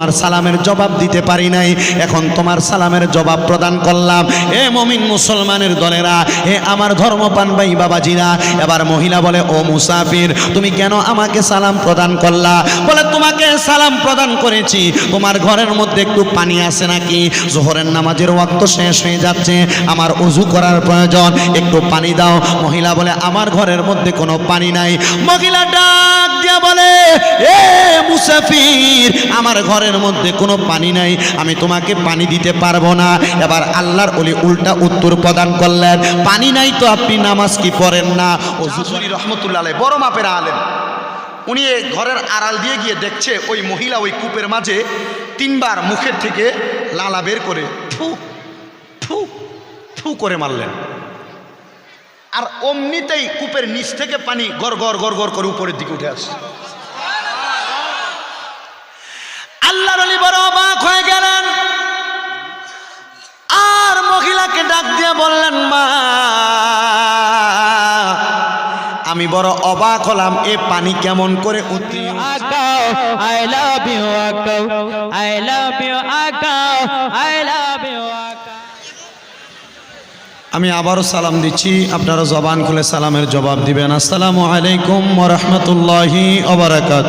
তোমার সালামের জবাব দিতে পারি নাই। এখন তোমার সালামের জবাব প্রদান করলাম। এ মমিন মুসলমানের দলেরা, এ আমার ধর্মপান ভাই বাবাজিরা। এবার মহিলা বলে, ও মুসাফির, তুমি কেন আমাকে সালাম প্রদান করলা? বলে, তোমাকে সালাম প্রদান করেছি। তোমার ঘরের মধ্যে একটু পানি আছে নাকি? জোহরের নামাজের ওয়াক্ত শেষ হয়ে যাচ্ছে। আমার উজু করার প্রয়োজন। একটু পানি দাও। মহিলা বলে, আমার ঘরের মধ্যে কোনো পানি নাই। মহিলা ডাক দিয়া বলে, এ মুসাফির, আমার ঘরের মধ্যে কোনো পানি নাই, আমি তোমাকে পানি দিতে পারব না। এবার আল্লাহর ওলি উল্টা উত্তর প্রদান করলেন, পানি নাই তো আপনি নামাজ কি পড়েন না? ও জুসুরি রহমতুল্লাহ আলাই বড় মাপের আলেন উনি ঘরের আড়াল দিয়ে গিয়ে দেখছে ওই মহিলা ওই কূপের মাঝে তিনবার মুখের থেকে লালা বের করে ফু ফু ফু করে মারলেন। আর অমনিতেই কূপের নিচ থেকে পানি গড় গড় গড় গড় করে উপরের দিকে উঠে আসছে। আলী বড় অবাক হয়ে গেলেন আর মহিলাকে ডাক দিয়ে বললেন মা আমি বড় অবাক হলাম এ পানি কেমন করে উঠি you, Akao. I love you, Akao. I love you, আমি আবারও সালাম দিচ্ছি আপনারা জবান খুলে সালামের জবাব দিবেন আসসালামু আলাইকুম ওরহমতুল্লাহি ওবরাকাত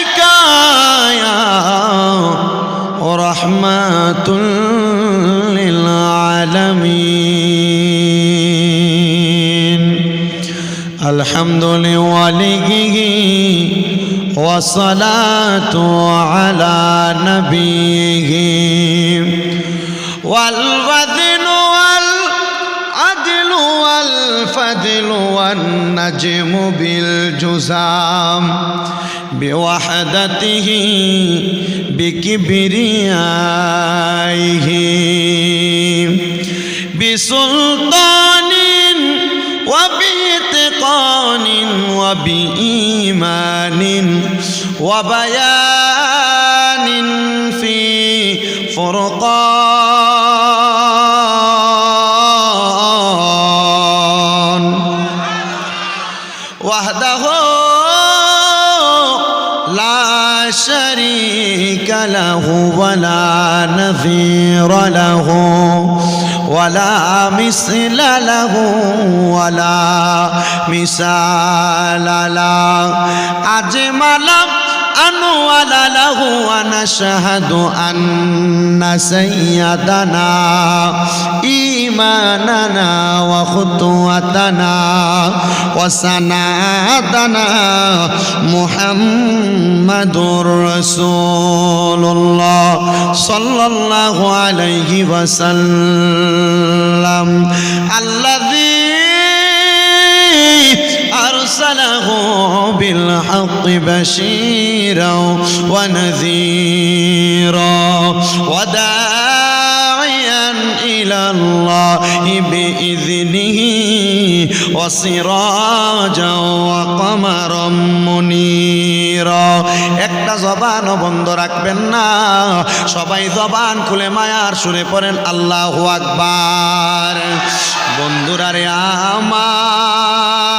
يا رحمة للعالمين. الحمد لوليه والصلاة على نبيه. والوزن والعدل والفضل والنجم بالجزام. بوحدته بكبريائه. بسلطان وبإتقان وبإيمان وبيان في فرقان نظير له ولا مثل له ولا مثال له. أجمل أنول له ونشهد أن سيدنا إيماننا وخطوتنا وسنادنا محمد رسول الله صلى الله عليه وسلم الذي أرسله بالحق بشيرا ونذيرا وداعيا إلى الله بإذنه وسراجا وقمرا منيرا একটা জবান বন্ধ রাখবেন না সবাই জবান খুলে মায়ার সুরে পড়েন আল্লাহ আকবার বন্ধুরা রে আমার ও আমার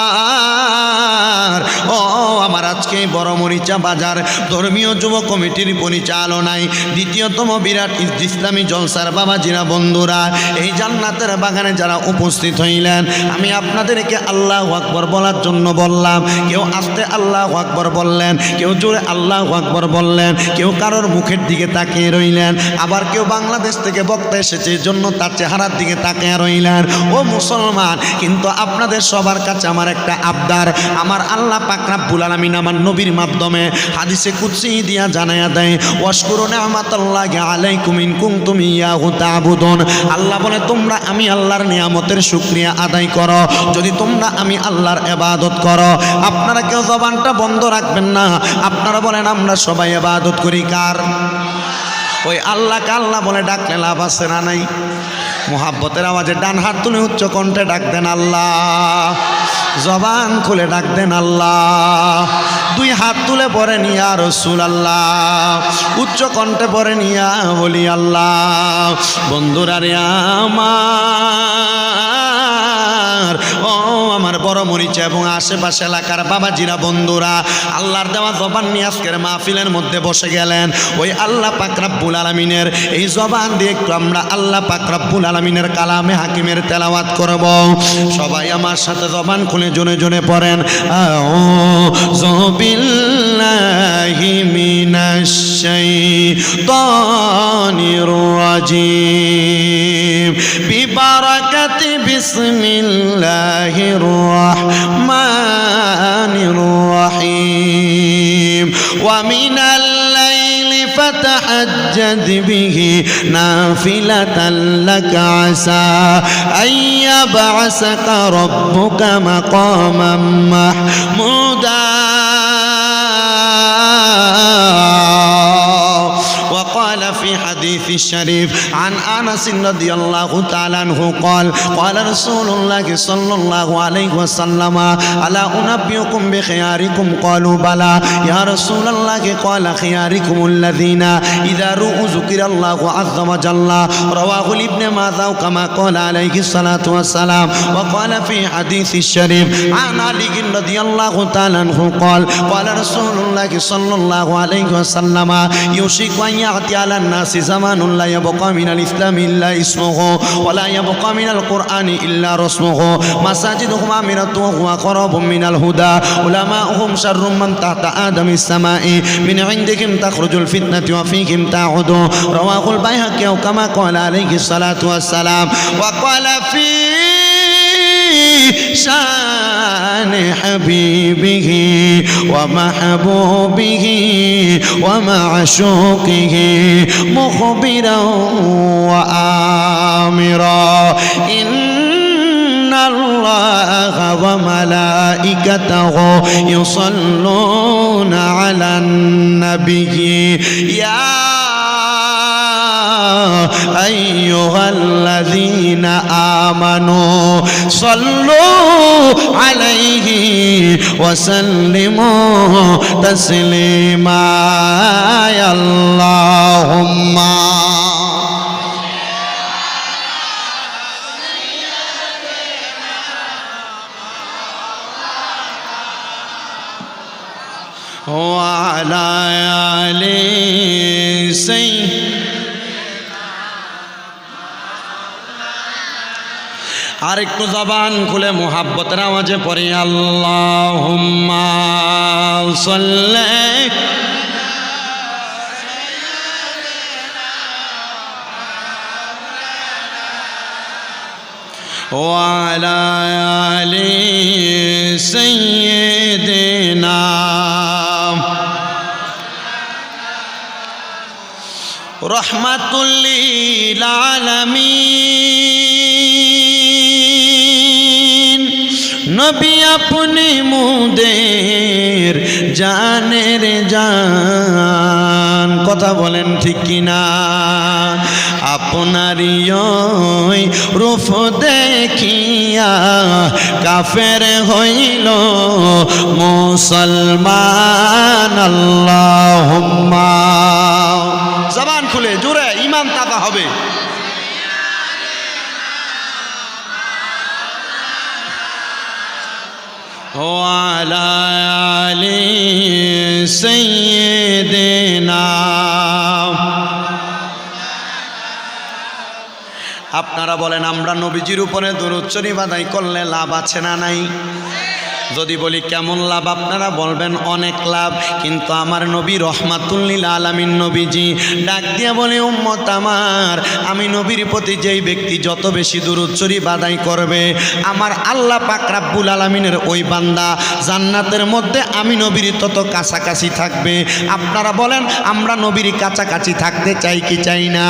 আজকে এই বড় মরিচা বাজার। ধর্মীয় যুব কমিটির পরিচালনায় দ্বিতীয়তম বিরাট ইসলামী জলসার বাবা বাবাজিরা বন্ধুরা, এই জান্নাতের বাগানে যারা উপস্থিত হইলেন, আমি আপনাদেরকে আল্লাহ আকবর বলার জন্য বললাম, কেউ আস্তে আল্লাহ আকবর বললেন, কেউ জোরে আল্লাহ আকবর বললেন, কেউ কারোর মুখের দিকে তাকিয়ে রইলেন, আবার কেউ বাংলাদেশ থেকে বক্তা এসেছে জন্য তার চেহারার দিকে তাকিয়ে রইলেন। ও মুসলমান, কিন্তু আপনাদের সবার কাছে আমার একটা আবদার, আমার আল্লাহ পাক রাব্বুল আলামিন আমার আমার নবীর মাধ্যমে হাদিসে কুৎসি দিয়া জানায়া দেয়, ওয়াশকুরু নি'মাতাল্লাহি আলাইকুম ইন কুনতুম ইয়াহু তা'বুদুন। আল্লাহ বলে, তোমরা আমি আল্লাহর নিয়ামতের শুকরিয়া আদায় করো। যদি তোমরা আমি আল্লাহর ইবাদত করো, আপনারা কেউ জবানটা বন্ধ রাখবেন না। আপনারা বলেন, আমরা সবাই ইবাদত করি কার? ওই আল্লাহকে আল্লাহ বলে, ডাকলে লাভ আছে না নাই? মোহাব্বতের আওয়াজে ডান হাত তুলে উচ্চ কণ্ঠে ডাক দেন আল্লাহ। জবান খুলে ডাক দেন আল্লাহ। দুই হাত তুলে পরে নিয়া রসুল আল্লাহ উচ্চ কণ্ঠে পরে নিয়া বলি আল্লাহ। বন্ধুরা রে আমার আমার বড় মরিচা এবং আশেপাশে এলাকার বাবাজিরা, বন্ধুরা, আল্লাহর দেওয়া জবান নিয়ে আজকের মাহফিলের মধ্যে বসে গেলেন। ওই আল্লাহ পাকরাব্বুল আলমিনের, এই জবান দিয়ে একটু আমরা আল্লাহ পাকরাব্বুল আলমিনের কালামে হাকিমের তেলাওয়াত করব। সবাই আমার সাথে জবান খুলে জনে জনে পড়েন। জবিল্লাহি মিনাশ শাইতানির রাজিম। বিবারাকাতি বিসমিল্লাহির الرحمن الرحيم. ومن الليل فتحجد به نافلة لك عسى أن يبعثك ربك مقاما محمودا. الشريف عن انس رضي الله تعالى عنه قال قال رسول الله صلى الله عليه وسلم الا انبئكم بخياركم قالوا بلى يا رسول الله قال خياركم الذين اذا رؤوا ذكر الله عز وجل رواه ابن ماذا كما قال عليه الصلاه والسلام وقال في حديث الشريف عن علي رضي الله تعالى عنه قال قال رسول الله صلى الله عليه وسلم يوشك أن يأتي على الناس زمان يبقى من الإسلام إلا اسمه ولا يبقى من القرآن إلا رسمه. مساجدهم عامرة وهو قرب من الهدى. علماؤهم شر من تحت آدم السماء. من عندهم تخرج الفتنة وفيهم تعود. رواه البيهقي كما قال عليه الصلاة والسلام. وقال في شان حبيبه ومحبوبه ومعشوقه مخبرا وآمرا. إن الله وملائكته يصلون على النبي. يا أيها الذين آمنوا صلوا عليه وسلموا تسليما يا اللهم وعلى آل سيدنا আর একটু জবান খুলে মোহাব্বতের আওয়াজে পড়ি আল্লাহ সাল্লে وعلى آل سيدنا رحمة للعالمين নবী আপনি মুদের জানের জান। কথা বলেন ঠিক কিনা? আপনারই রূপ দেখিয়া কাফের হইল মুসলমান। আল্লাহুম্মা। জবান খুলে, জোরে ইমান তাকা হবে। وعلى آل سيدنا আপনারা বলেন আমরা নবীজির উপরে দূরোচ্চরি বাদাই করলে লাভ আছে না নাই যদি বলি কেমন লাভ, আপনারা বলবেন অনেক লাভ। কিন্তু আমার নবী রহমাতুল্লিল আলামিন নবীজি ডাক দিয়ে বলে, উম্মত আমার, আমি নবীর প্রতি যেই ব্যক্তি যত বেশি দূরুচ্চরি বাদাই করবে, আমার আল্লাহ পাক রাব্বুল আলামিনের ওই বান্দা জান্নাতের মধ্যে আমি নবীর তত কাছাকাছি থাকবে। আপনারা বলেন, আমরা নবীর কাছাকাছি থাকতে চাই কি চাই না?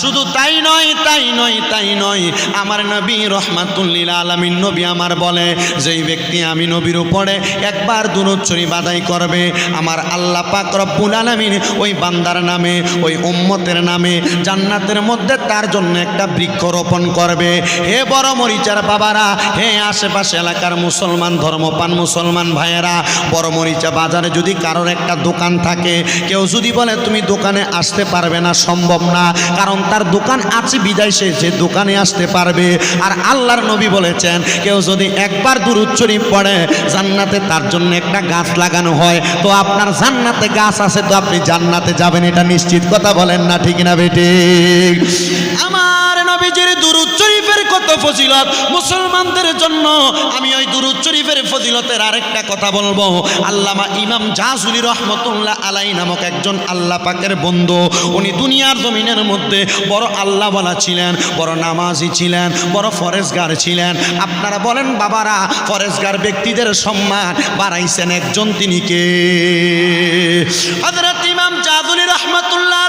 শুধু তাই নয় তাই নয় তাই নয়, আমার নবী রহমাতুল্লিল আলামিন নবী আমার বলে যেই ব্যক্তি আমি নবীর উপরে একবার দূরচ্ছরি বাদাই করবে, আমার আল্লাহ পাক রব্বুল আলামিন ওই বান্দার নামে, ওই উম্মতের নামে জান্নাতের মধ্যে তার জন্য একটা বৃক্ষ রোপণ করবে। হে বড় মরিচার বাবারা, হে আশেপাশে এলাকার মুসলমান ধর্মপান মুসলমান ভাইয়েরা, বড় মরিচা বাজারে যদি কারোর একটা দোকান থাকে, কেউ যদি বলে, তুমি দোকানে আসতে পারবে না, সম্ভব না। কারণ তার দোকান আছে বিদায় সে যে দোকানে আসতে পারবে। আর আল্লাহর নবী বলেছেন, কেউ যদি একবার দুরুদ শরীফ পড়ে, জান্নাতে তার জন্য একটা গাছ লাগানো হয়। তো আপনার জান্নাতে গাছ আছে, তো আপনি জান্নাতে যাবেন, এটা নিশ্চিত কথা বলেন না, ঠিক না বেটি আমার নবীজির দুরুদ শরীফের কত ফজিলত, মুসলমানদের জন্য আমি ওই দুরুদ শরীফের ফজিলতের আরেকটা কথা বলব। আল্লামা ইমাম জাজুলি রহমতুল্লাহ আলাই নামক একজন আল্লাহ পাকের বন্ধু, উনি দুনিয়ার জমিনের মধ্যে বড় আল্লাহওয়ালা ছিলেন, বড় নামাজি ছিলেন, বড় ফরেজগার ছিলেন। আপনারা বলেন, বাবারা ফরেজগার ব্যক্তিদের সম্মান বাড়াইছেন একজন তিনি কে? হযরত ইমাম জাদুলি রহমতুল্লাহ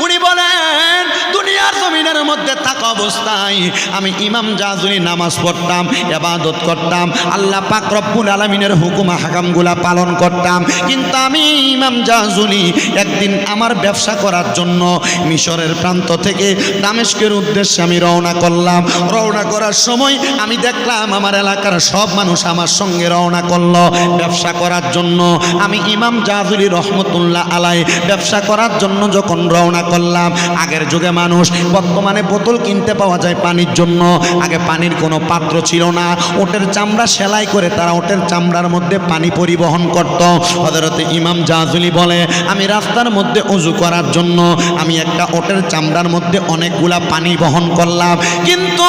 উনি বলেন দুনিয়ার জমিনের মধ্যে থাকা অবস্থায় আমি ইমাম জাজুলি নামাজ পড়তাম এবাদত করতাম, আল্লাহ পাক রব্বুল আলমিনের হুকুম হাকামগুলা পালন করতাম। কিন্তু আমি ইমাম জাজুলি একদিন আমার ব্যবসা করার জন্য মিশরের প্রান্ত থেকে দামেশকের উদ্দেশ্যে আমি রওনা করলাম। রওনা করার সময় আমি দেখলাম আমার এলাকার সব মানুষ আমার সঙ্গে রওনা করল ব্যবসা করার জন্য। আমি ইমাম জাজুলি রহমতুল্লাহ আলাই ব্যবসা করার জন্য যখন রওনা করলাম, আগের যুগে মানুষ বর্তমানে বোতল কিনতে পাওয়া যায় পানির জন্য। আগে পানির কোনো পাত্র ছিল না। ওটের চামড়া সেলাই করে তারা ওটের চামড়ার মধ্যে পানি পরিবহন করত। হজরতে ইমাম জাজুলি বলে, আমি রাস্তার মধ্যে উজু করার জন্য আমি একটা ওটের চামড়ার মধ্যে অনেকগুলা পানি বহন করলাম। কিন্তু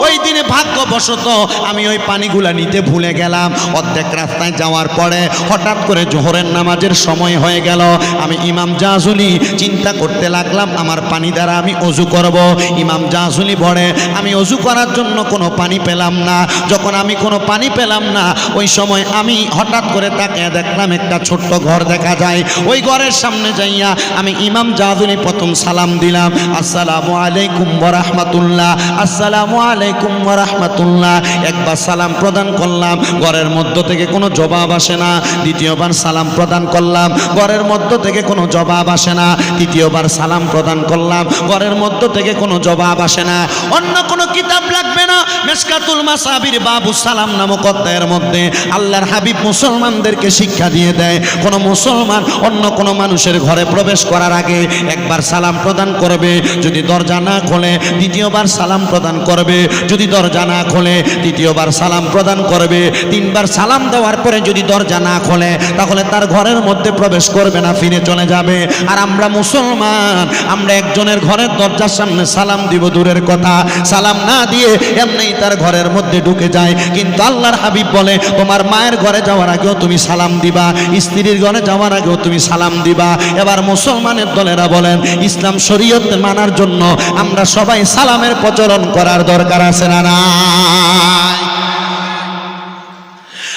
ওই দিনে ভাগ্যবশত আমি ওই পানিগুলা নিতে ভুলে গেলাম। অর্ধেক রাস্তায় যাওয়ার পরে হঠাৎ করে জোহরের নামাজের সময় হয়ে গেল। আমি ইমাম জাজুলি চিন্তা করতে লাগলাম, আমার পানি দ্বারা আমি অজু করব। ইমাম জাজুলি বলে, আমি অজু করার জন্য কোনো পানি পেলাম না। যখন আমি কোনো পানি পেলাম না, ওই সময় আমি হঠাৎ করে তাকে দেখলাম একটা ছোট্ট ঘর দেখা যায়। ওই ঘরের সামনে যাইয়া আমি ইমাম জাজুলি প্রথম সালাম দিলাম। আসসালামু আলাইকুম বরহমাতুল্লাহ আসসালামু আলাইকুম বরহমাতুল্লাহ একবার সালাম প্রদান করলাম। ঘরের মধ্য থেকে কোনো জবাব আসে না। দ্বিতীয়বার সালাম প্রদান করলাম। ঘরের মধ্য থেকে কোনো জবাব আসে না। তৃতীয়বার সালাম প্রদান করলাম। ঘরের মধ্য থেকে কোনো জবাব আসে না। অন্য কোনো কিতাব লাগবে না। মেসকাতুল মাসাবির বাবু সালাম নামক অধ্যায়ের মধ্যে আল্লাহর হাবিব মুসলমানদেরকে শিক্ষা দিয়ে দেয়, কোনো মুসলমান অন্য কোনো মানুষের ঘরে প্রবেশ করার আগে একবার সালাম প্রদান করবে। যদি দরজা না খোলে, দ্বিতীয়বার সালাম প্রদান করবে। যদি দরজা না খোলে, তৃতীয়বার সালাম প্রদান করবে। তিনবার সালাম দেওয়ার পরে যদি দরজা না খোলে, তাহলে তার ঘরের মধ্যে প্রবেশ করবে না, ফিরে চলে যাবে। আর আমরা মুসলমান, আমরা একজনের ঘরের দরজার সামনে সালাম দিব দূরের কথা। সালাম না দিয়ে এমনি তার ঘরের মধ্যে ঢুকে যায়। কিন্তু আল্লাহর হাবিব বলে, তোমার মায়ের ঘরে যাওয়ার আগেও তুমি সালাম দিবা। স্ত্রীর ঘরে যাওয়ার আগেও তুমি সালাম দিবা। এবার মুসলমানের দলেরা বলেন, ইসলাম শরীয়ত মানার জন্য আমরা সবাই সালামের প্রচলন করার দরকার আছে না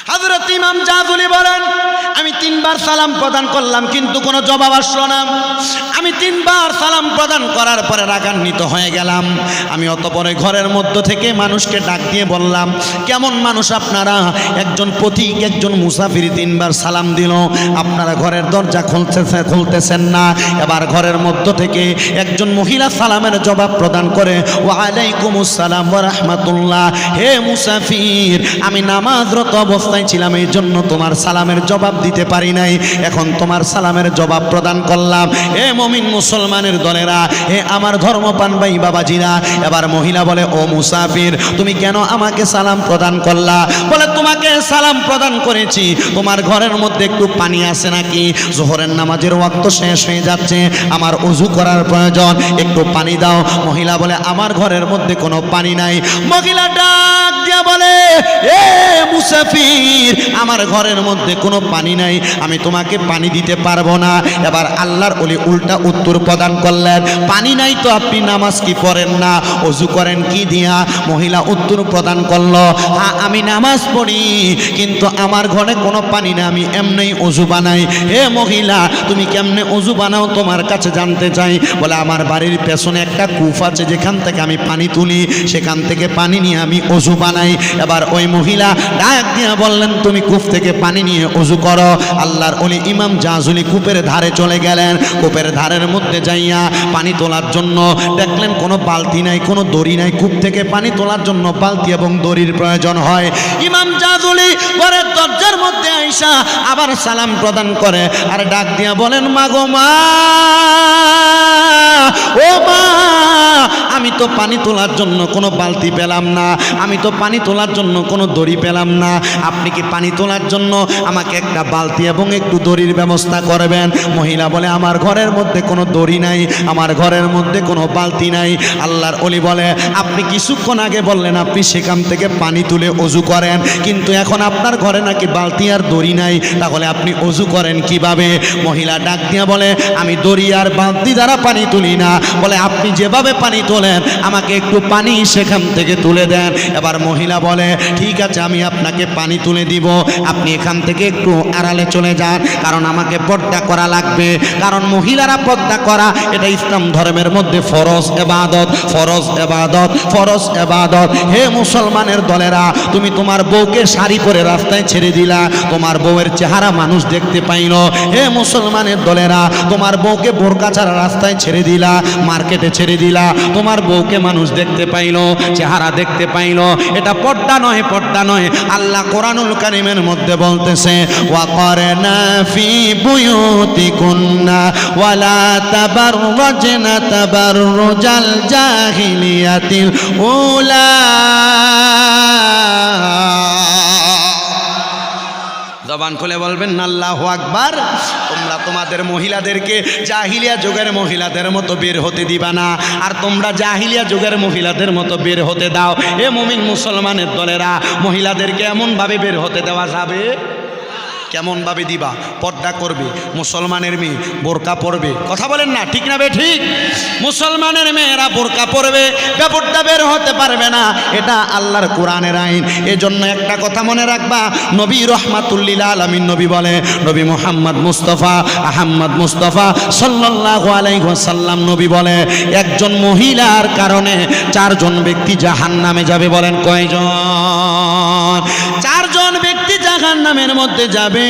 হজরত ইমাম জাদুলি বলেন তিনবার সালাম প্রদান করলাম, কিন্তু কোনো জবাব আসলো না। আমি তিনবার সালাম প্রদান করার পরে রাগান্বিত হয়ে গেলাম। আমি অতপরে ঘরের মধ্য থেকে মানুষকে ডাক দিয়ে বললাম, কেমন মানুষ আপনারা? একজন পথিক, একজন মুসাফির তিনবার সালাম দিল। আপনারা ঘরের দরজা খুলতেছে, খুলতেছেন না। এবার ঘরের মধ্য থেকে একজন মহিলা সালামের জবাব প্রদান করে ওয়ালাইকুম আসসালাম রাহমাতুল্লাহ হে মুসাফির, আমি নামাজরত অবস্থায় ছিলাম এই জন্য তোমার সালামের জবাব দিতে পারি নাই। এখন তোমার সালামের জবাব প্রদান করলাম। এ মমিন মুসলমানের দলেরা, এ আমার ধর্মপান ভাই বাবাজিরা, এবার মহিলা বলে, ও মুসাফির, তুমি কেন আমাকে সালাম প্রদান করলা? বলে, তোমাকে সালাম প্রদান করেছি। তোমার ঘরের মধ্যে একটু পানি আছে নাকি? জোহরের নামাজের ওয়াক্ত শেষ হয়ে যাচ্ছে। আমার উজু করার প্রয়োজন। একটু পানি দাও। মহিলা বলে, আমার ঘরের মধ্যে কোনো পানি নাই। মহিলা ডাক দিয়া বলে, এ মুসাফির, আমার ঘরের মধ্যে কোনো পানি নাই। আমি তোমাকে পানি দিতে পারব না। এবার আল্লাহর ওলি উল্টা উত্তর প্রদান করলেন, পানি নাই তো আপনি নামাজ কি পড়েন না? অজু করেন কি দিয়া? মহিলা উত্তর প্রদান করল হ্যাঁ আমি নামাজ পড়ি, কিন্তু আমার ঘরে কোনো পানি না আমি এমনি অজু বানাই। হে মহিলা, তুমি কেমনে অজু বানাও তোমার কাছে জানতে চাই। বলে, আমার বাড়ির পেছনে একটা কূপ আছে, যেখান থেকে আমি পানি তুলি, সেখান থেকে পানি নিয়ে আমি অজু বানাই। এবার ওই মহিলা ডাক দিয়া বললেন, তুমি কূপ থেকে পানি নিয়ে অজু করো। আল্লাহর অলি ইমাম জাজুলি কূপের ধারে চলে গেলেন। কূপের ধারের মধ্যে যাইয়া পানি তোলার জন্য দেখলেন কোনো বালতি নাই, কোনো দড়ি নাই। কূপ থেকে পানি তোলার জন্য বালতি এবং দড়ির প্রয়োজন হয়। ইমাম জাজুলি ঘরের দরজার মধ্যে আইসা আবার সালাম প্রদান করে আর ডাক দিয়া বলেন মাগো মা, ও মা, আমি তো পানি তোলার জন্য কোনো বালতি পেলাম না, আমি তো পানি তোলার জন্য কোনো দড়ি পেলাম না। আপনি কি পানি তোলার জন্য আমাকে একটা বালতি এবং একটু দড়ির ব্যবস্থা করবেন। মহিলা বলে, আমার ঘরের মধ্যে কোনো দড়ি নাই, আমার ঘরের মধ্যে কোনো বালতি নাই। আল্লাহর অলি বলে, আপনি কিছুক্ষণ আগে বললেন, আপনি সেখান থেকে পানি তুলে অজু করেন, কিন্তু এখন আপনার ঘরে নাকি বালতি আর দড়ি নাই, তাহলে আপনি অজু করেন কীভাবে? মহিলা ডাক দিয়া বলে, আমি দড়ি আর বালতি দ্বারা পানি তুলি না। বলে, আপনি যেভাবে পানি তোলেন, আমাকে একটু পানি সেখান থেকে তুলে দেন। এবার মহিলা বলে, ঠিক আছে, আমি আপনাকে পানি তুলে দিব। আপনি এখান থেকে একটু আড়ালে চলে যান, কারণ আমাকে পর্দা করা লাগবে। কারণ মহিলারা পর্দা করা, এটা ইসলাম ধর্মের মধ্যে ফরজ এবাদত ফরজ এবাদত ফরজ এবাদত। হে মুসলমানের দলেরা, তুমি তোমার বউকে শাড়ি পরে রাস্তায় ছেড়ে দিলা, তোমার বউয়ের চেহারা মানুষ দেখতে পাইল। হে মুসলমানের দলেরা, তোমার বউকে বোরকা ছাড়া রাস্তায় ছেড়ে দিলা, মার্কেটে ছেড়ে দিলা, তোমার বউকে মানুষ দেখতে পাইল, চেহারা দেখতে পাইল। এটা পর্দা নয় পর্দা নয় আল্লাহ কোরআনুল কারিমের মধ্যে বলতেছে ওয়াকরনা ফি বুয়ুতিকুন্না ওয়ালা তাবাররাজনা তাবাররুজাল জাহিলিয়াতিল উলা জবান খুলে বলবেন, আল্লাহ আকবার, তোমরা তোমাদের মহিলাদেরকে জাহিলিয়া যুগের মহিলাদের মতো বের হতে দিবা না। আর তোমরা জাহিলিয়া যুগের মহিলাদের মতো বের হতে দাও। এ মুমিন মুসলমানের দলেরা মহিলাদেরকে এমনভাবে বের হতে দেওয়া যাবে কেমনভাবে দিবা? পর্দা করবে, মুসলমানের মেয়ে বোরকা পরবে। কথা বলেন না, ঠিক না বে, ঠিক? মুসলমানের মেয়েরা বোরকা পরবে বেপর্দা বের হতে পারবে না। এটা আল্লাহর কোরআনের আইন। এজন্য একটা কথা মনে রাখবা, নবী রহমাতুল্লিল আলমিন নবী বলে, নবী মোহাম্মদ মুস্তফা, আহম্মদ মুস্তফা সাল্লাহ আলাইসাল্লাম নবী বলে, একজন মহিলার কারণে চারজন ব্যক্তি জাহান নামে যাবে বলেন কয়জন? চারজন জাহান নামের মধ্যে যাবে।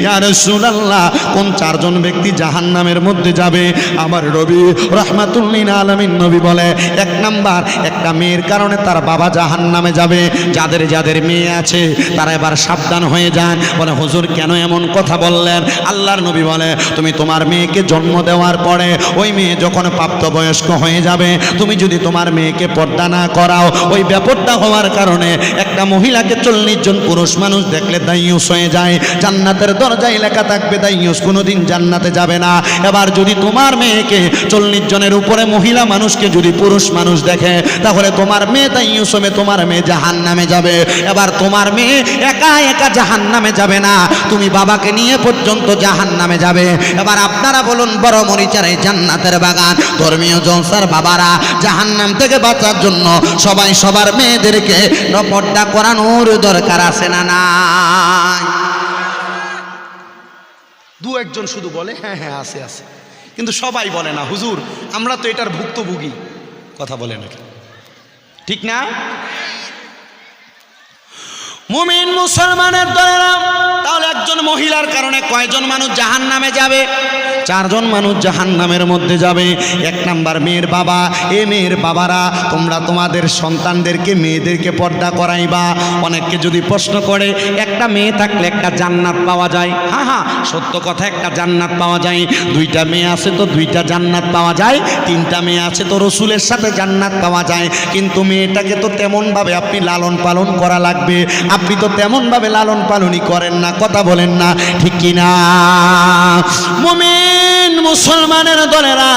ইয়ার সুলাল্লাহ কোন চারজন ব্যক্তি জাহান নামের মধ্যে যাবে? আমার রবি রহমাতুল্লিন আলমিন নবী বলে, এক নাম্বার, একটা মেয়ের কারণে তার বাবা জাহান নামে যাবে। যাদের যাদের মেয়ে আছে, তারা এবার সাবধান হয়ে যান। বলে, হুজুর, কেন এমন কথা বললেন? আল্লাহর নবী বলে, তুমি তোমার মেয়েকে জন্ম দেওয়ার পরে, ওই মেয়ে যখন প্রাপ্তবয়স্ক হয়ে যাবে, তুমি যদি তোমার মেয়েকে পর্দা না করাও, ওই ব্যাপারটা হওয়ার কারণে একটা মহিলাকে চল্লিশ জন পুরুষ মানুষ দেখলে দাইয়ুস হয়ে যায়। জান্নাতের দরজায় লেখা থাকবে দাইয়ুস কোনোদিন জান্নাতে যাবে না। এবার যদি তোমার মেয়েকে চল্লিশ জনের উপরে মহিলা মানুষকে যদি পুরুষ মানুষ দেখে, তাহলে তোমার মেয়ে দাইয়ুস হবে, তোমার মেয়ে জাহান নামে যাবে। এবার তোমার মেয়ে একা একা জাহান নামে যাবে না। তুমি বাবাকে নিয়ে পর্যন্ত জাহান নামে যাবে। এবার আপনারা বলুন, বড় মরিচার জান্নাতের বাগান। ধর্মীয় জলসার বাবারা জাহান নাম থেকে বাঁচার জন্য সবাই সবার মেয়েদেরকে পর্দা করানোর দরকার আছে না নাই। দু একজন শুধু বলে হ্যাঁ হ্যাঁ আছে আছে। কিন্তু সবাই বলে না, হুজুর, আমরা তো এটার ভুক্তভোগী। কথা বলে নাকি ঠিক না? মুমিন মুসলমানের দলেরা, তাহলে একজন মহিলার কারণে কয়জন মানুষ জাহান নামে যাবে? চারজন মানুষ জাহান নামের মধ্যে যাবে। এক নাম্বার মেয়ের বাবা, এ মেয়ের বাবারা, তোমরা তোমাদের সন্তানদেরকে, মেয়েদেরকে পর্দা করাইবা। অনেককে যদি প্রশ্ন করে, একটা মেয়ে থাকলে একটা জান্নাত পাওয়া যায়? হ্যাঁ হ্যাঁ সত্য কথা, একটা জান্নাত পাওয়া যায়। দুইটা মেয়ে আছে তো দুইটা জান্নাত পাওয়া যায়, তিনটা মেয়ে আছে তো রসুলের সাথে জান্নাত পাওয়া যায়। কিন্তু মেয়েটাকে তো তেমনভাবে আপনি লালন পালন করা লাগবে। আপনি তো তেমনভাবে লালন পালনই করেন না, কথা বলেন না, ঠিক কিনা? মুমিন! মুসলমানের দলেরা,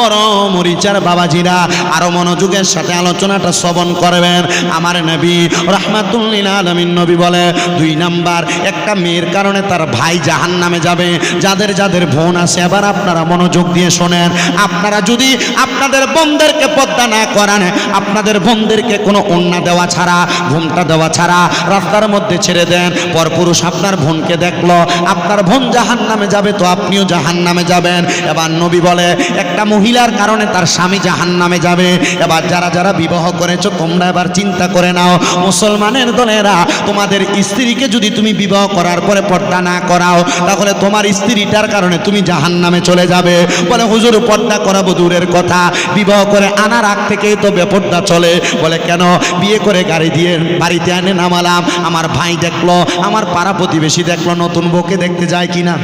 বড় মরিচার বাবাজিরা, আরও মনোযোগের সাথে আলোচনাটা শ্রবণ করবেন। আমার নবী রহমাতুল্লিল আলমিন নবী বলে, দুই নাম্বার, একটা মেয়ের কারণে তার ভাই জাহান নামে যাবে। যাদের যাদের বোন আছে, এবার আপনারা মনোযোগ দিয়ে শোনেন। আপনারা যদি আপনাদের বোনদেরকে পদ্মা না করান, আপনাদের বোনদেরকে কোনো অন্যা দেওয়া ছাড়া, ঘুমটা দেওয়া ছাড়া, রাস্তার মধ্যে ছেড়ে দেন, পরপুরুষ আপনার বোনকে দেখল, আপনার বোন জাহান নামে যাবে তো আপনিও জাহান নামে যাবেন। এবার নবী বলে, একটা মহিলার কারণে তার স্বামী জাহান নামে যাবে। এবার যারা যারা বিবাহ করেছ, তোমরা এবার চিন্তা করে নাও। মুসলমানের দলেরা, তোমাদের স্ত্রীকে যদি তুমি বিবাহ করার পরে পর্দা না করাও, তাহলে তোমার স্ত্রীটার কারণে তুমি জাহান নামে চলে যাবে। বলে, হুজুর, পর্দা করাবো দূরের কথা। বিবাহ করে আনার আগ থেকেই তো বেপর্দা চলে। বলে, কেন? বিয়ে করে গাড়ি দিয়ে বাড়িতে এনে নামালাম। আমার ভাই দেখল, আমার পাড়া প্রতিবেশী দেখল, নতুন বউকে দেখতে যায় কিনা?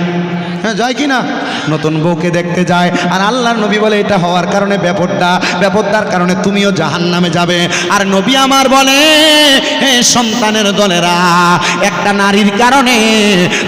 হ্যাঁ যায় কিনা? নতুন বউকে দেখতে যায়। আর আল্লাহর নবী বলে, এটা হওয়ার কারণে ব্যাপরটা ব্যাপরদার কারণে তুমিও জাহান নামে যাবে। আর নবী আমার বলে, হে সন্তানের দলেরা, একটা নারীর কারণে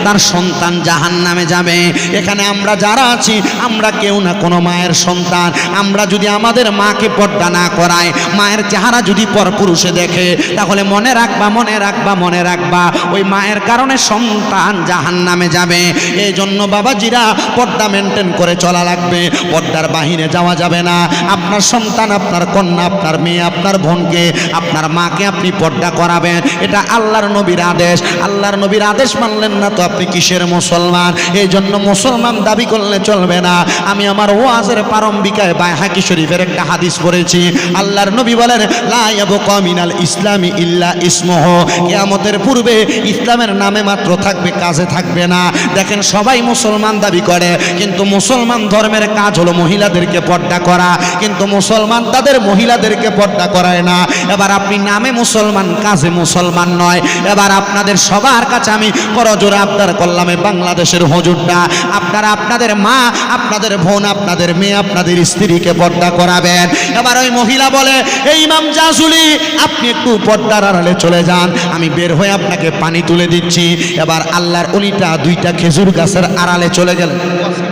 তার সন্তান জাহান নামে যাবে। এখানে আমরা যারা আছি, আমরা কেউ না, কোনো মায়ের সন্তান। আমরা যদি আমাদের মাকে পর্দা না করাই মায়ের চেহারা যদি পরপুরুষে দেখে, তাহলে মনে রাখবা মনে রাখবা মনে রাখবা, ওই মায়ের কারণে সন্তান জাহান নামে যাবে। এই জন্য বাবাজিরা পর্দা মেনটেন করে চলা লাগবে। পর্দার বাহিরে যাওয়া যাবে না। আপনার সন্তান, আপনার কন্যা, আপনার মেয়ে, আপনার বোনকে, আপনার মাকে আপনি পর্দা করাবেন। এটা আল্লাহর নবীর আদেশ। আল্লাহর নবীর আদেশ মানলেন না তো আপনি কিসের মুসলমান? এই জন্য মুসলমান দাবি করলে চলবে না। আমি আমার ওয়াজের প্রারম্ভিকায় বাইহাকি শরীফের একটা হাদিস পড়েছি। আল্লাহর নবী বলেন, লা ইয়াবকা মিনাল ইসলামি ইল্লা ইসমহ। কিয়ামতের পূর্বে ইসলামের নামে মাত্র থাকবে, কাজে থাকবে না। দেখেন সবাই মুসলমান দাবি করে। কিন্তু মুসলমান ধর্মের কাজ হলো মহিলাদেরকে পর্দা করা। কিন্তু মুসলমান তাদের মহিলাদেরকে পর্দা করায় না। এবার আপনি নামে মুসলমান, কাজে মুসলমান নয়। এবার আপনাদের সবার কাছে আমি করজোরে আবদার করলাম বাংলাদেশের হুজুরটা আপনারা আপনাদের মা, আপনাদের বোন, আপনাদের মেয়ে, আপনাদের স্ত্রীকে পর্দা করাবেন। এবার ওই মহিলা বলে এই ইমাম জাজুলি, আপনি একটু পর্দার আড়ালে চলে যান। আমি বের হয়ে আপনাকে পানি তুলে দিচ্ছি। এবার আল্লাহর উনিটা দুইটা খেজুর গাছের আড়ালে চলে গেলেন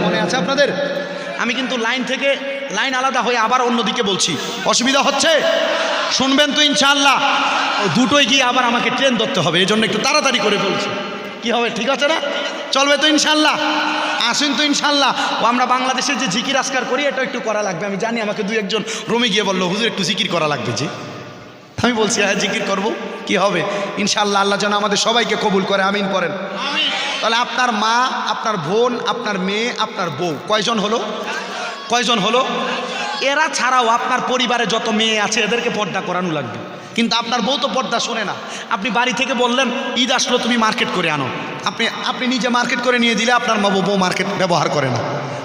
মনে আছে আপনাদের? আমি কিন্তু লাইন থেকে লাইন আলাদা হয়ে আবার অন্যদিকে বলছি। অসুবিধা হচ্ছে? শুনবেন তো ইনশাআল্লাহ। ও, দুটোই গিয়ে আবার আমাকে ট্রেন ধরতে হবে এই জন্য একটু তাড়াতাড়ি করে বলছি। কি হবে, ঠিক আছে না? চলবে তো ইনশাল্লাহ আসুন তো ইনশাল্লাহ ও, আমরা বাংলাদেশের যে জিকির আজকার করি, এটা একটু করা লাগবে। আমি জানি আমাকে দুই একজন রুমে গিয়ে বলল, হুজুর, একটু জিকির করা লাগবে জি। আমি বলছি হ্যাঁ জিকির করব। কি হবে? ইনশাল্লাহ আল্লাহ যেন আমাদের সবাইকে কবুল করে আমিন করেন তাহলে আপনার মা আপনার বোন আপনার মেয়ে আপনার বউ কয়জন হলো? কয়জন হলো? এরা ছাড়াও আপনার পরিবারে যত মেয়ে আছে এদেরকে পর্দা করানো লাগবে। কিন্তু আপনার বউ তো পর্দা শোনে না। আপনি বাড়ি থেকে বললেন ঈদ আসলো তুমি মার্কেট করে আনো। আপনি আপনি নিজে মার্কেট করে নিয়ে দিলে আপনার মা বউ মার্কেট ব্যবহার করে না।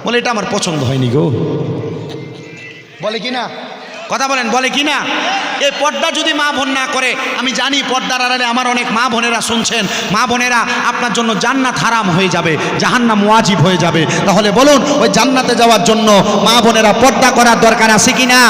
বলে এটা আমার পছন্দ হয়নি গো। বলে কি না? কথা বলেন, বলে কি না এই পর্দা যদি মা বোন না করে, আমি জানি পর্দার আড়ালে আমার অনেক মা বোনেরা শুনছেন। মা বোনেরা আপনার জন্য জান্নাত হারাম হয়ে যাবে, জাহান্নাম ওয়াজিব হয়ে যাবে। তাহলে বলুন, ওই জান্নাতে যাওয়ার জন্য মা বোনেরা পর্দা করার দরকার আছে কি না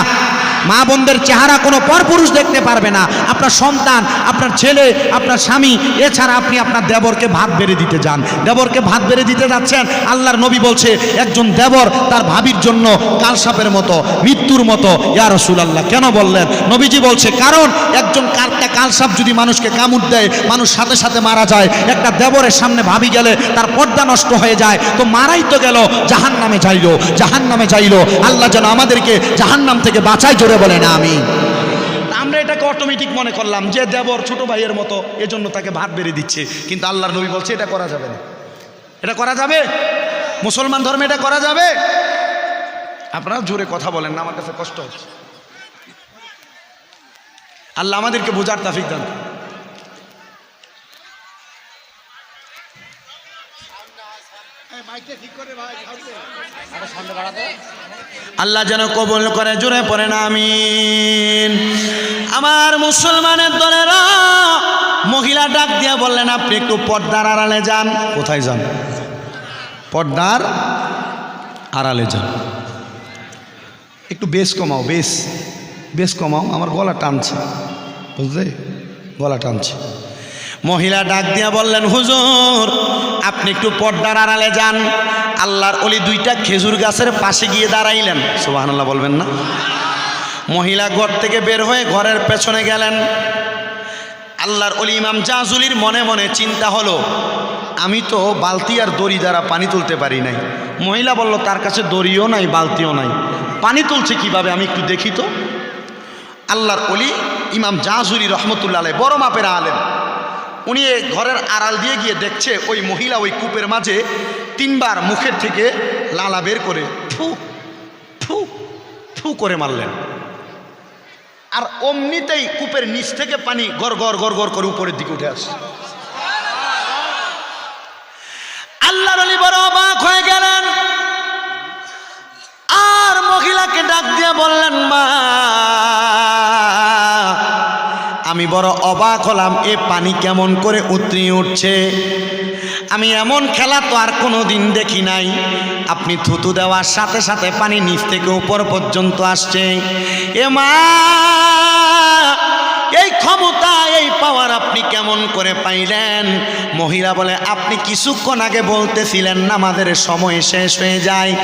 মা বোনদের চেহারা কোনো পরপুরুষ দেখতে পারবে না। আপনার সন্তান, আপনার ছেলে, আপনার স্বামী, এছাড়া আপনি আপনার দেবরকে ভাত বেড়ে দিতে যান। দেবরকে ভাত বেড়ে দিতে যাচ্ছেন, আল্লাহর নবী বলছে, একজন দেবর তার ভাবির জন্য কালসাপের মতো, মৃত্যুর মতো। ইয়া রাসূলুল্লাহ, কেন বললেন? নবীজি বলছে, কারণ একজন কারটা কালসাপ যদি মানুষকে কামড় দেয়, মানুষ সাথে সাথে মারা যায়। একটা দেবরের সামনে ভাবি গেলে তার পর্দা নষ্ট হয়ে যায়। তো মারাই তো গেল জাহান নামে যাইলো জাহান নামে যাইলো। আল্লাহ যেন আমাদেরকে জাহান নাম থেকে বাঁচাই জোরে বলে না আমি আমরা এটাকে অটোমেটিক মনে করলাম যে দেবর ছোট ভাইয়ের মতো এজন্য তাকে ভাত বেড়ে দিচ্ছে কিন্তু আল্লাহর নবী বলছে এটা করা যাবে না। এটা করা যাবে? মুসলমান ধর্মে এটা করা যাবে? আপনারা জোরে কথা বলেন না আমার কাছে কষ্ট হচ্ছে। আল্লাহ আমাদেরকে বোঝার তাফিক দান আল্লাহ যেন কবুল করে, জোরে পড়ে না আমিন। আমার মুসলমানের দলেরা মহিলা ডাক দিয়ে বললেন, আপনি একটু পর্দার আড়ালে যান। কোথায় যান? পর্দার আড়ালে যান। একটু বেশ কমাও, বেশ বেশ কমাও, আমার গলা টানছে, বুঝলে? গলা টানছে। মহিলা ডাক দিয়া বললেন, হুজুর, আপনি একটু পর্দার আড়ালে যান। আল্লাহর অলি দুইটা খেজুর গাছের পাশে গিয়ে দাঁড়াইলেন। সুবহানাল্লাহ বলবেন না। মহিলা ঘর থেকে বের হয়ে ঘরের পেছনে গেলেন। আল্লাহর অলি ইমাম জাজুলির মনে মনে চিন্তা হলো, আমি তো বালতি আর দড়ি দ্বারা পানি তুলতে পারি নাই। মহিলা বলল, তার কাছে দড়িও নাই, বালতিও নাই। পানি তুলছে কীভাবে? আমি একটু দেখি তো। আল্লাহর অলি ইমাম জাজুলি রহমতুল্লাহ বড় মাপের আলেন উনি ঘরের আড়াল দিয়ে গিয়ে দেখছে ওই মহিলা ওই কূপের মাঝে তিনবার মুখের থেকে লালা বের করে ফু ফু ফু করে মারলেন। আর অমনিতেই কূপের নিচ থেকে পানি গড় গড় গড় গড় করে উপরের দিকে উঠে আসছে। আল্লাহর আলী বড় অবাক হয়ে গেলেন। আর মহিলাকে ডাক দিয়ে বললেন, মা আমি বড় অবাক হলাম, এ পানি কেমন করে উতরিয়ে উঠছে। আমি এমন খেলা তো আর কোনো দিন দেখি নাই। আপনি থুতু দেওয়ার সাথে সাথে পানি নিচ থেকে উপর পর্যন্ত আসছে। এ মা, এই ক্ষমতা এই পাওয়ার আপনি কেমন করে পাইলেন? মহিলা বলে, আপনি কিছুক্ষণ আগে বলতেছিলেন, নামাজের সময় শেষ হয়ে যায়।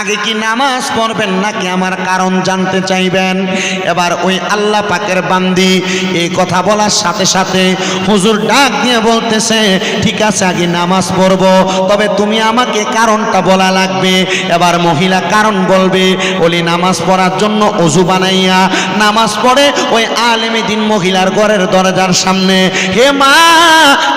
আগে কি নামাজ পড়বেন নাকি আমার কারণ জানতে চাইবেন? এবার ওই আল্লাহ পাকের বান্দি এই কথা বলার সাথে সাথে হুজুর ডাক দিয়ে বলতেছে, ঠিক আছে, আগে নামাজ পড়ব, তবে তুমি আমাকে কারণটা বলা লাগবে। এবার মহিলা কারণ বলবে বলি নামাজ পড়ার জন্য অজু বানাইয়া, নামাজ পড়ে ওই আলেমে দিন মহিলার ঘরের দরজার সামনে, হে মা,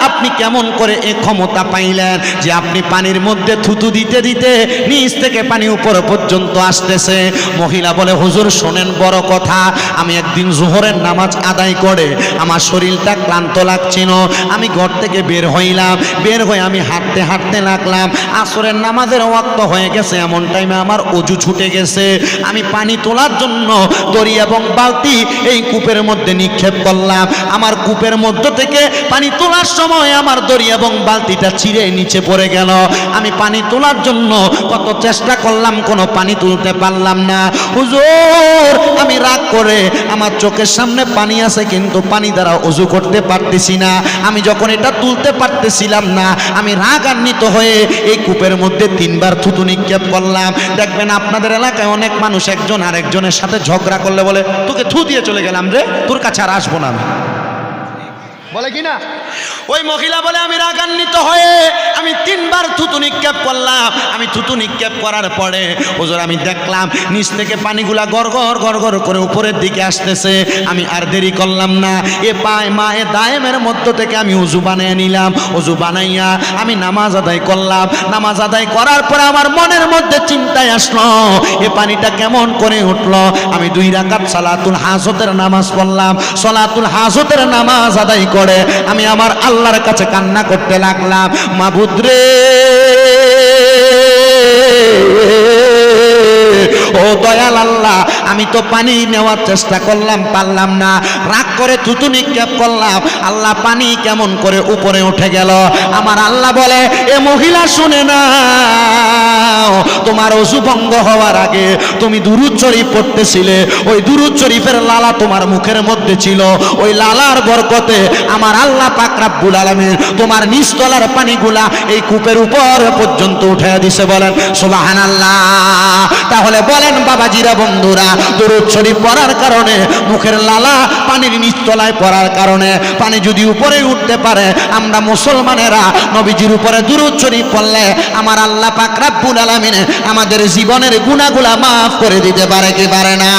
আপনি কেমন করে এ ক্ষমতা পাইলেন যে আপনি পানির মধ্যে থুতু দিতে দিতে নিচ থেকে পানি উপর পর্যন্ত আসতেছে? মহিলা বলে, হুজুর, শোনেন, বড় কথা, আমি একদিন জোহরের নামাজ আদায় করে আমার শরীরটা ক্লান্ত লাগছিল। আমি ঘর থেকে বের হইলাম, বের হয়ে আমি হাঁটতে হাঁটতে লাগলাম। আসরের নামাজের ওয়াক্ত হয়ে গেছে, এমন টাইমে আমার অজু ছুটে গেছে। আমি পানি তোলার জন্য দড়ি এবং বালতি এই কূপের মধ্যে নিক্ষেপ করলাম। আমার কূপের মধ্য থেকে পানি তোলার সময় আমার দড়ি এবং বালতিটা চিরে নিচে পড়ে গেল। আমি পানি তোলার জন্য কত চেষ্টা করলাম, কোনো পানি তুলতে পারলাম না। হুজুর, আমি রাগ করে আমার চোখের সামনে পানি আছে কিন্তু পানি দ্বারা অজু করতে পারতেছি না। আমি যখন এটা তুলতে পারতেছিলাম না, আমি রাগান্বিত হয়ে এই কূপের মধ্যে তিনবার থুতু নিক্ষেপ করলাম। দেখবেন আপনাদের এলাকায় অনেক মানুষ একজন আরেকজনের সাথে ঝগড়া করলে বলে, তোকে থু দিয়ে চলে গেলাম রে, তোর কাছে আর আসব না আমি। বলে কি না? ওই মহিলা বলে, আমি রাগান্বিত হয়ে আমি তিনবার থুতু নিক্ষেপ করলাম। আমি থুতু নিক্ষেপ করার পরে ওজোর আমি দেখলাম নিচ থেকে পানিগুলা গড় গড় গড় গড় করে উপরের দিকে আসতেছে। আমি আর দেরি করলাম না। এ পায় মা, এ দায়েমের মধ্য থেকে আমি উজু বানিয়ে নিলাম। উজু বানাইয়া আমি নামাজ আদায় করলাম। নামাজ আদায় করার পরে আমার মনের মধ্যে চিন্তায় আসলো, এ পানিটা কেমন করে উঠল? আমি দুই রাকাত সালাতুল হাজতের নামাজ পড়লাম। সলাতুল হাজতের নামাজ আদায় করে আমি আমার আল্লাহর কাছে কান্না করতে লাগলাম মাবুদ্রে ও দয়াল আল্লাহ আমি তো পানি নেওয়ার চেষ্টা করলাম, পারলাম না। রাগ করে থুতু নিক্ষেপ করলাম। আল্লাহ পানি কেমন করে উপরে উঠে গেল? আমার আল্লাহ বলে, এ মহিলা, শুনে না তোমার অজু ভঙ্গ হওয়ার আগে তুমি দুরুদ শরীফ পড়তেছিলে। ওই দুরুদ শরীফের লালা তোমার মুখের মধ্যে ছিল। ওই লালার বরকতে আমার আল্লাহ পাক রাব্বুল আলামিন তোমার নিচতলার পানিগুলা এই কূপের উপর পর্যন্ত উঠে দিছে বলেন, সুবহানাল্লাহ তাহলে বলেন বাবাজিরা, বন্ধুরা, দুরুদ শরীফ পড়ার কারণে, মুখের লালা পানির নিচতলায় পড়ার কারণে, পানি যদি উপরে উঠতে পারে, আমরা মুসলমানেরা নবীজির উপরে দুরুদ শরীফ পড়লে আমার আল্লাহ পাক রাব্বুল আলামিন আমাদের জীবনের গুণাগুলা মাফ করে দিতে পারে কি পারে না?